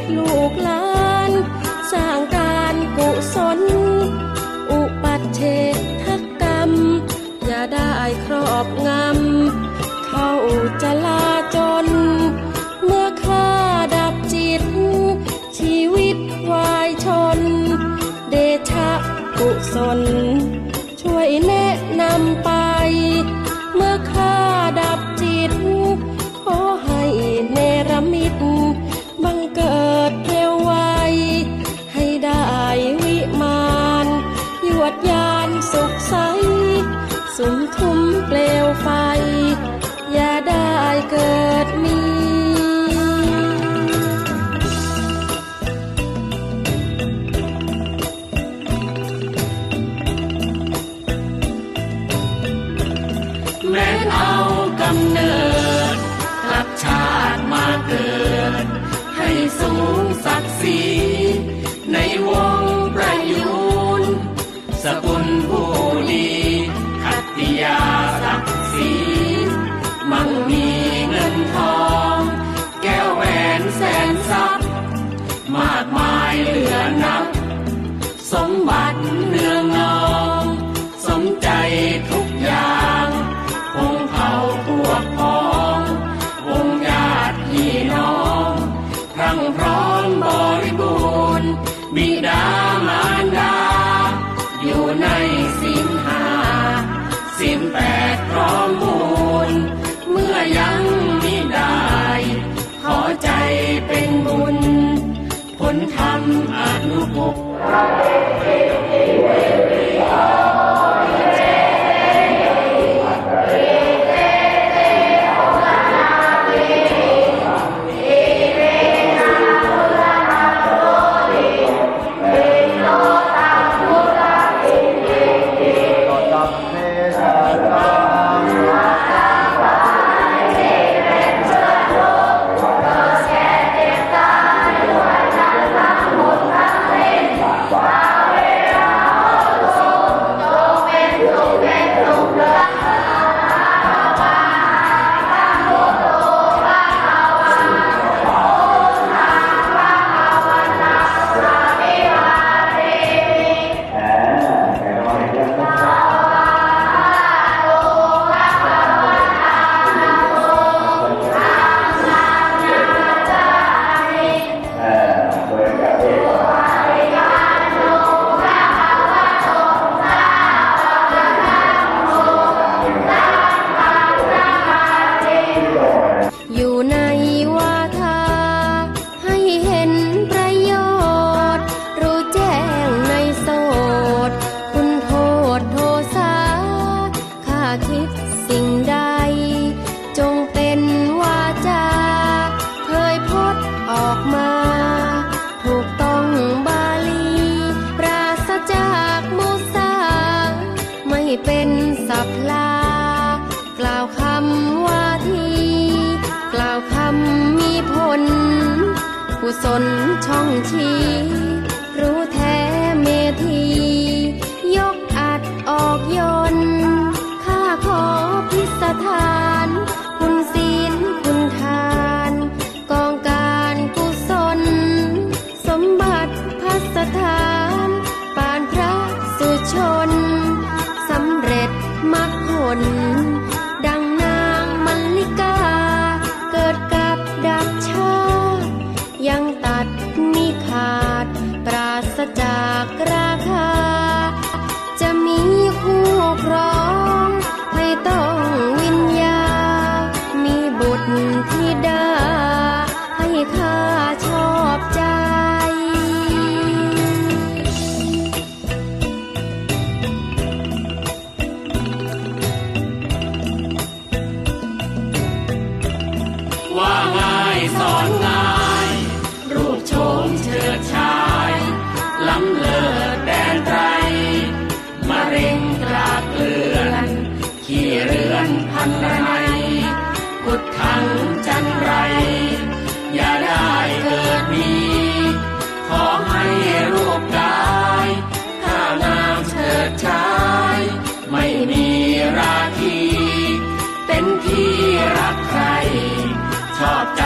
ดลูกลา สกุลผู้ สินหาสิ้นแปดพร้อมมูล เมื่อยังไม่ได้ ขอใจเป็นบุญ ผลธรรมอนุภพ กุศลช่องชี ชอบใจ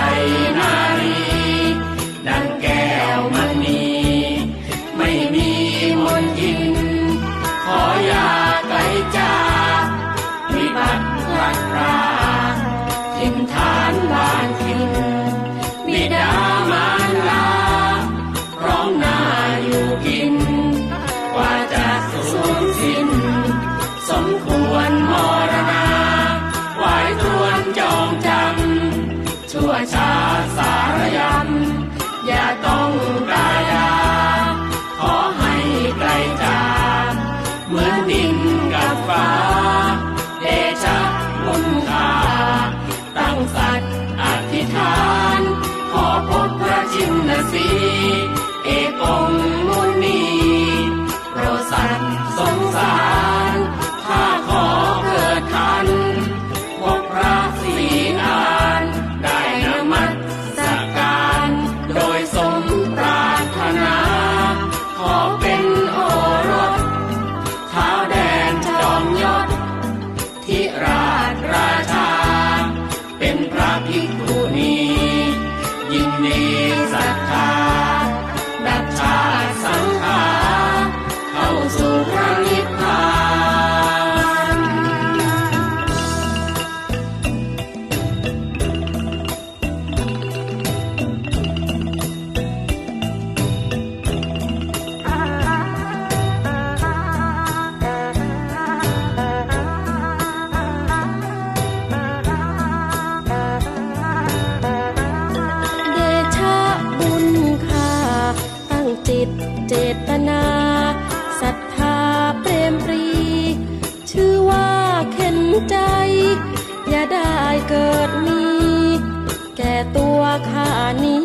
ตัวข้านี้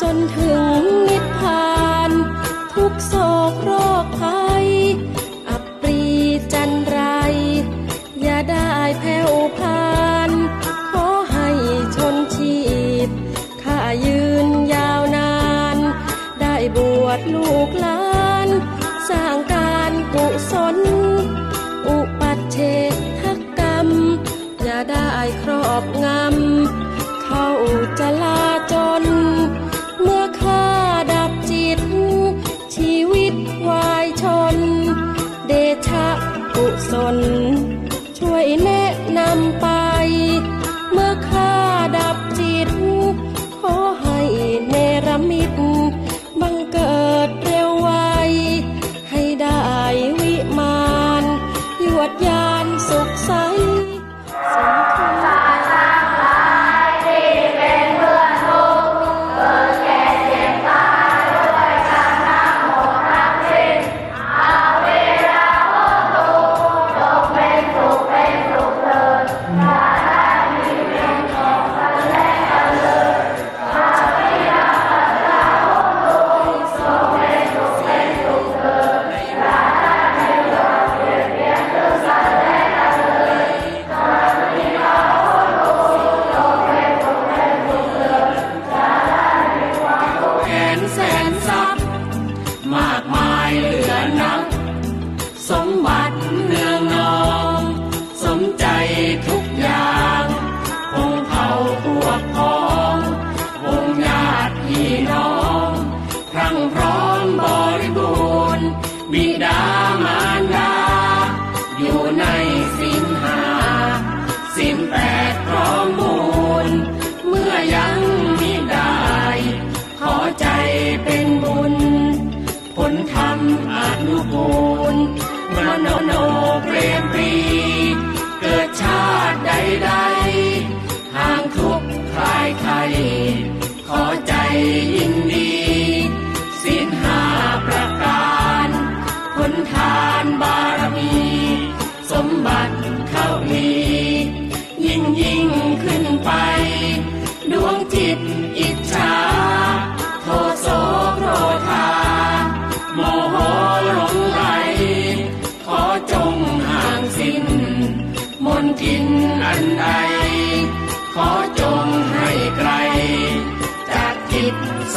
จนถึงนิพพาน ทุกโศกโรค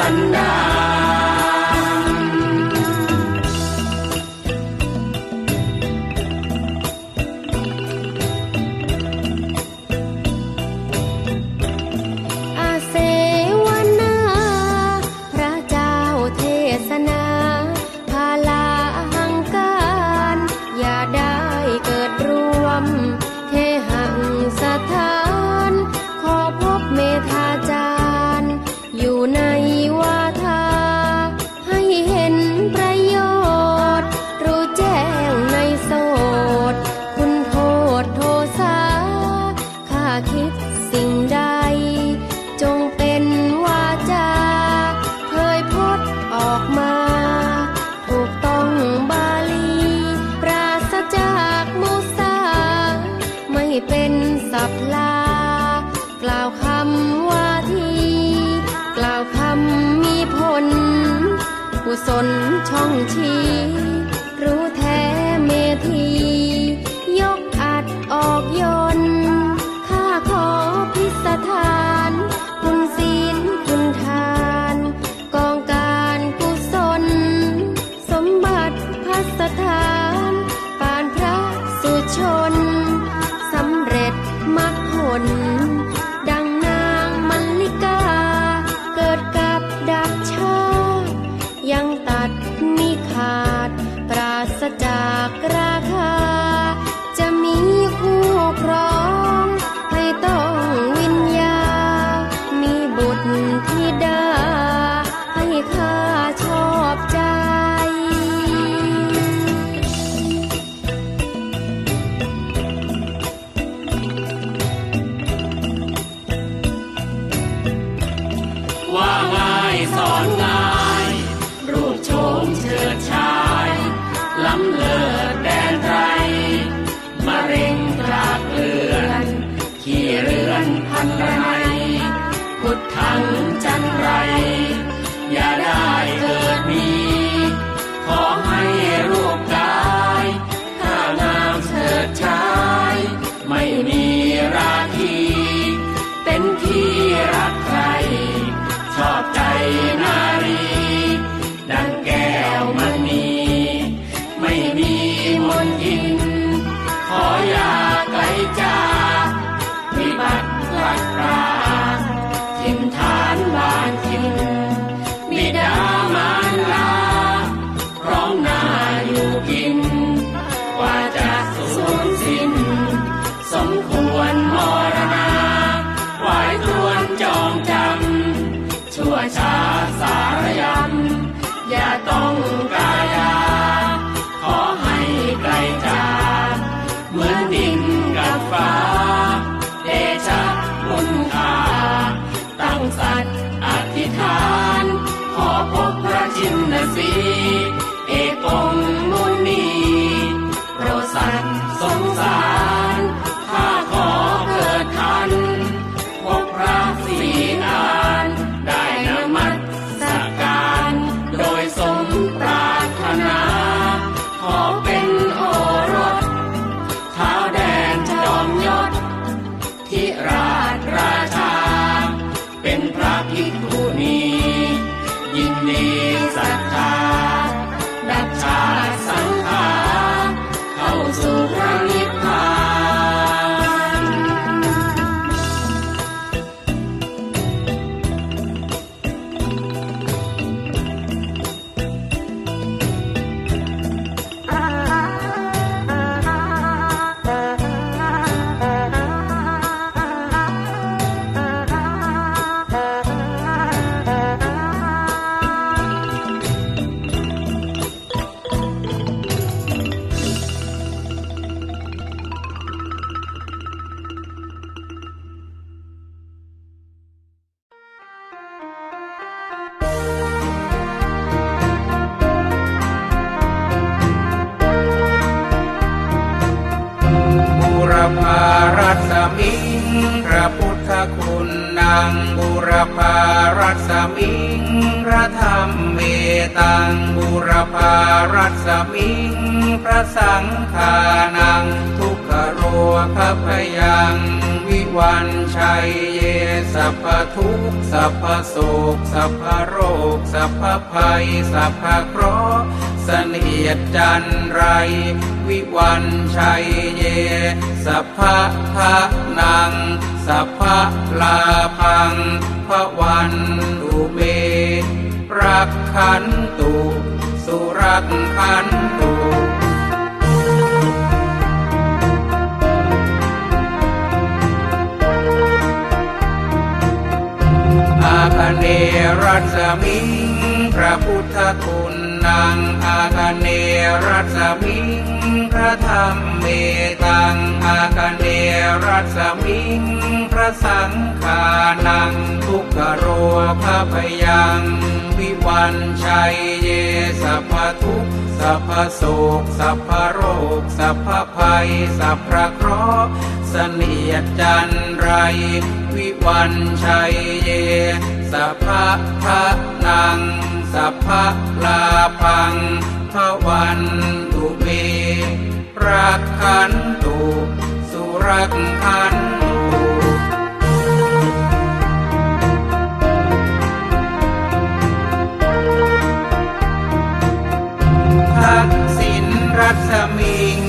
sanar. รัศมิงพระพุทธคุณนางบุรพารัศมิงพระธรรมเมตังบุรพารัศมิงพระสังฆานังทุกขโรคพยังวิวันชัยเยสัพพทุกสัพพโศกสัพพโรคสัพพภัยสัพพเคราะห์ เสนียดจันไร วิวันชัยเย สัพพะทนัง สัพพลาพังพระวันดุเม รักขันตุ สุรักขันตุอาคเนรัสมิง พระพุทธคุณ นังอาคเนรัสมิงพระธรรมเมตังอาคเนรัสมิงพระสังฆานังทุกขโรภะพยังวิวันชัยเยสัพพทุกสัพพโสกสัพพโรคสัพพภัยสัพพะเคราะห์เสนียจันไร วิวันชัยเยสัพพะนัง สัพพะลาพังพระวันตุเมรักขันตุสุรักขันตุทักษิณรัศมิง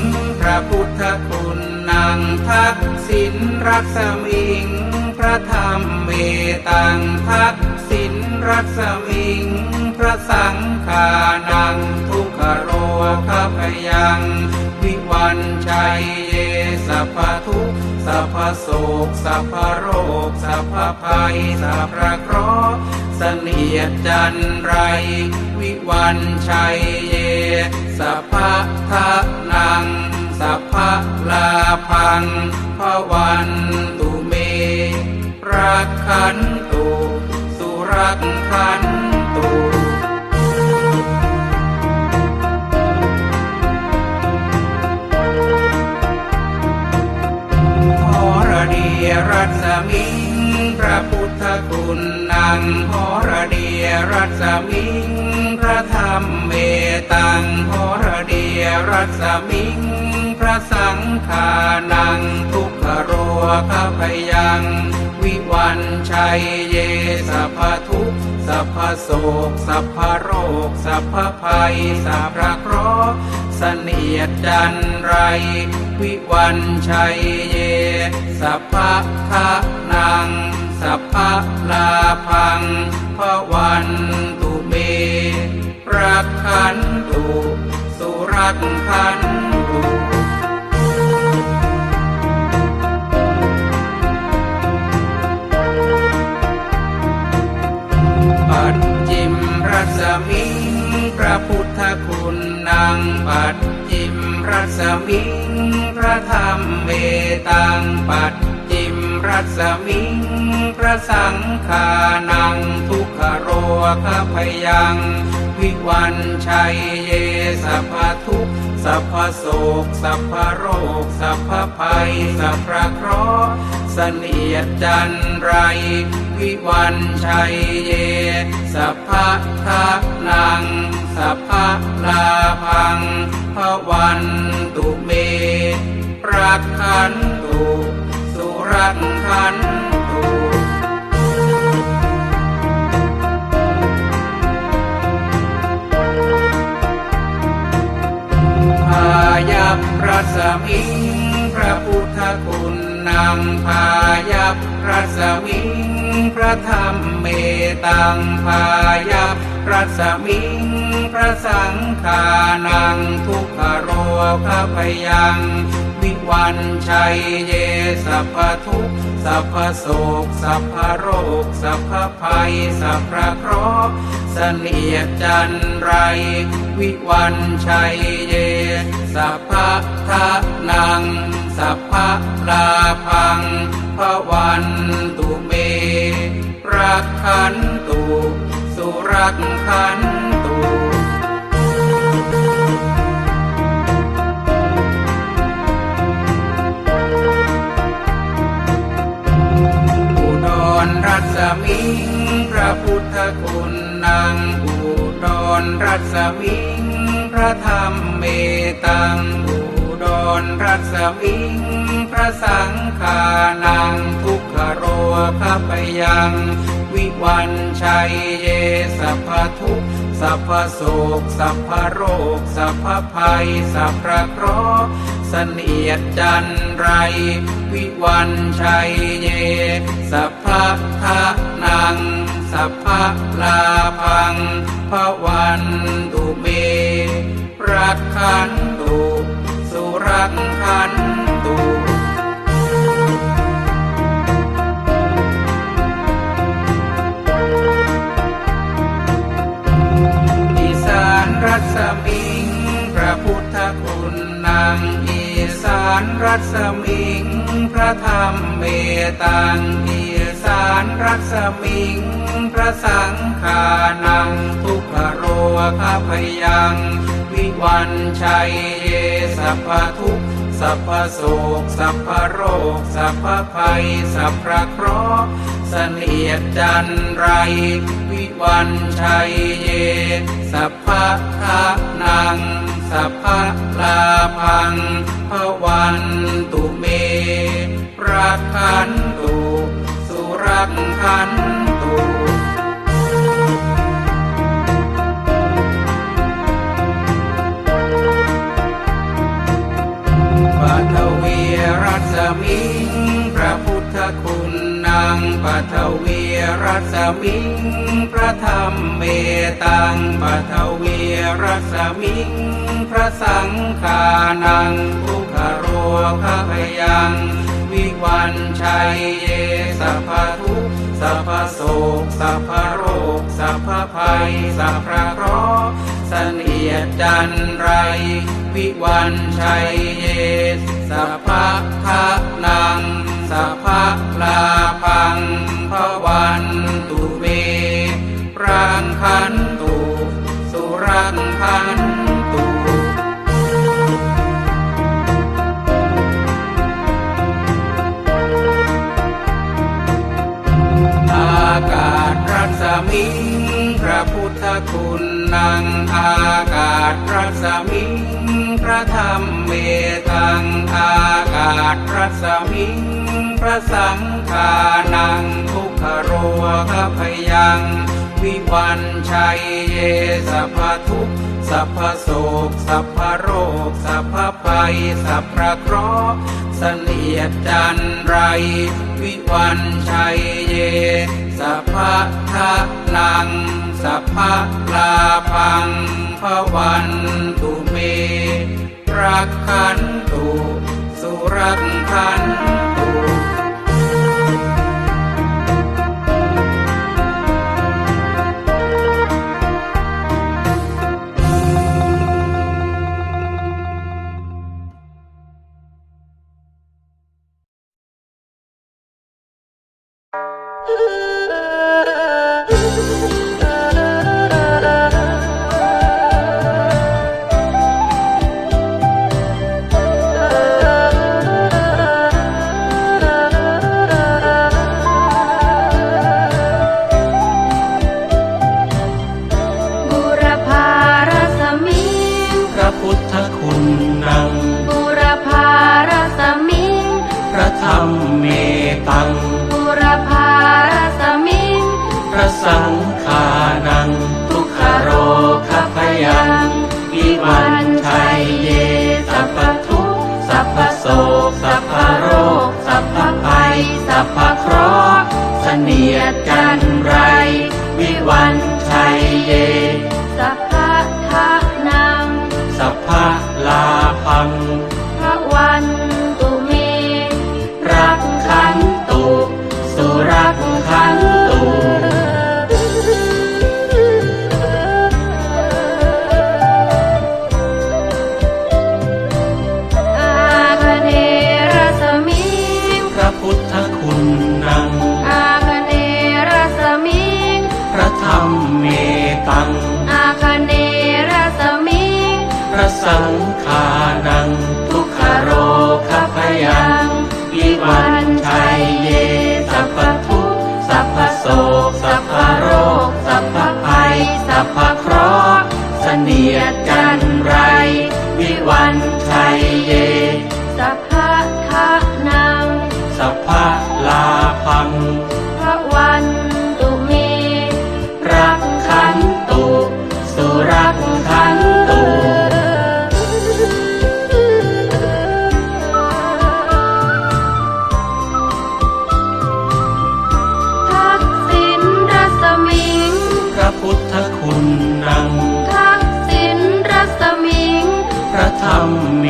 พระพุทธคุณนางทักษิณรัศมิง พระธรรมเมตังทักษิณรัศมิง สังฆานังทุกขโรคพยัง วิวันชัยเยสัพพทุกสัพพโศกสัพพโรคสัพพภัยสัพพะเคราะห์เสนียดจันไร วิวันชัยเยสัพพะทะนัง สัพพะลาพังพะวันตุเมรักขันตุสุรักขัน นางหรดีรัศมิง พระธรรมเมตังหรดีรัศมิง พระสังฆานังทุกขโรคพยัง วิวันชัยเยสัพทุกสัพโศกสัพโรค สัพภัยสัพพะเคราะห์เสนียดจันไร วิวันชัยเย สัพพะคะนัง สัพพะลาพังพระวันตุเมรักขันตุสุรักขันตุปัจจิมรัศมิงพระพุทธคุณนางปัจจิมรัศมิงพระธรรมเมตังปัจจิม รัศมิงพระสังฆานังทุกขโรคพยัง วิวันชัยเยสัพพทุกสัพพโศกสัพพโรคสัพพภัยสัพพะเคราะห์เสนียดจันไร วิวันชัยเย สัพพะทะนัง สัพพะลาพังพระวันตุเมรักขันตุสุรัก ขันตุพายัพรัศมิงพระพุทธคุณนางพายัพรัศมิงพระธรรมเมตังพายัพรัศมิงพระสังฆานังทุกขโรคพยัง วันชัยเยสัพพทุกสัพพโศกสัพพโรค สัพพภัย สัพพะเคราะห์เสนียดจันไร วิวันชัยเย สัพพะทะนัง สัพพะลาพังพระวันตุเมรักขันตุสุรักขัน คุณนางอุดรรัศมิง พระธรรมเมตังอุดรรัศมิง พระสังฆานังทุกขโรคพยัง วิวันชัยเยสัพทุกสัพพโศกสัพพโรค สัพพภัย สัพพะเคราะห์เสนียดจันไร วิวันชัยเย สัพพะนัง สัพพะลาพังพระวันตุเม รักขันตุสุรักขันตุอีสานรัศมิง พระพุทธคุณนางอีสานรัศมิง พระธรรมเมตังอี รัศมิง พระสังฆานัง ทุกขโรคพยัง วิวันชัยเยสัพพทุกสัพพโศกสัพพโรค สัพพภัย สัพพะเคราะห์เสนียดจันไร วิวันชัยเย สัพพะทะนัง สัพพะลาพังพวันตุเม รักขันตุปัทวีรัศมิง พระพุทธคุณนางปัทวีรัศมิง พระธรรมเมตังปัทวีรัศมิง พระสังฆานังทุกขโรคพยังวิวันชัยเยสัพพทุก สัพพโศกสัพพโรค สัพพภัย สัพพะเคราะห์สันียดจันไร วิวันชัยเยสัพพะทะนัง สัพพะลาพังพวันตุเมรังคัน มิงพระพุทธคุณนางอากาศรัศมิงพระธรรมเมตังอากาศรัศมิงพระสังฆานังทุกขโรคพยังวิวันชัยเยสัพทุกสัพโศกสัพพโร คสัพพภัยสัพพะเคราะห์เสนียดจันไร วิวันชัยเย สัพพะทะลัง สัพพะลาพังพวันตุเมรักขัน เมตังบุรพารสมิงพระสังฆานัง ทุกขโรคพยัง วิวันชัยเยสัพพทุกข์สัพพโศกสัพพโรค สัพพภัย สัพพะเคราะห์เสนียดจันไร วิวันชัยเย สัพพะทะนัง สัพพะลาพัง สังขานัง ร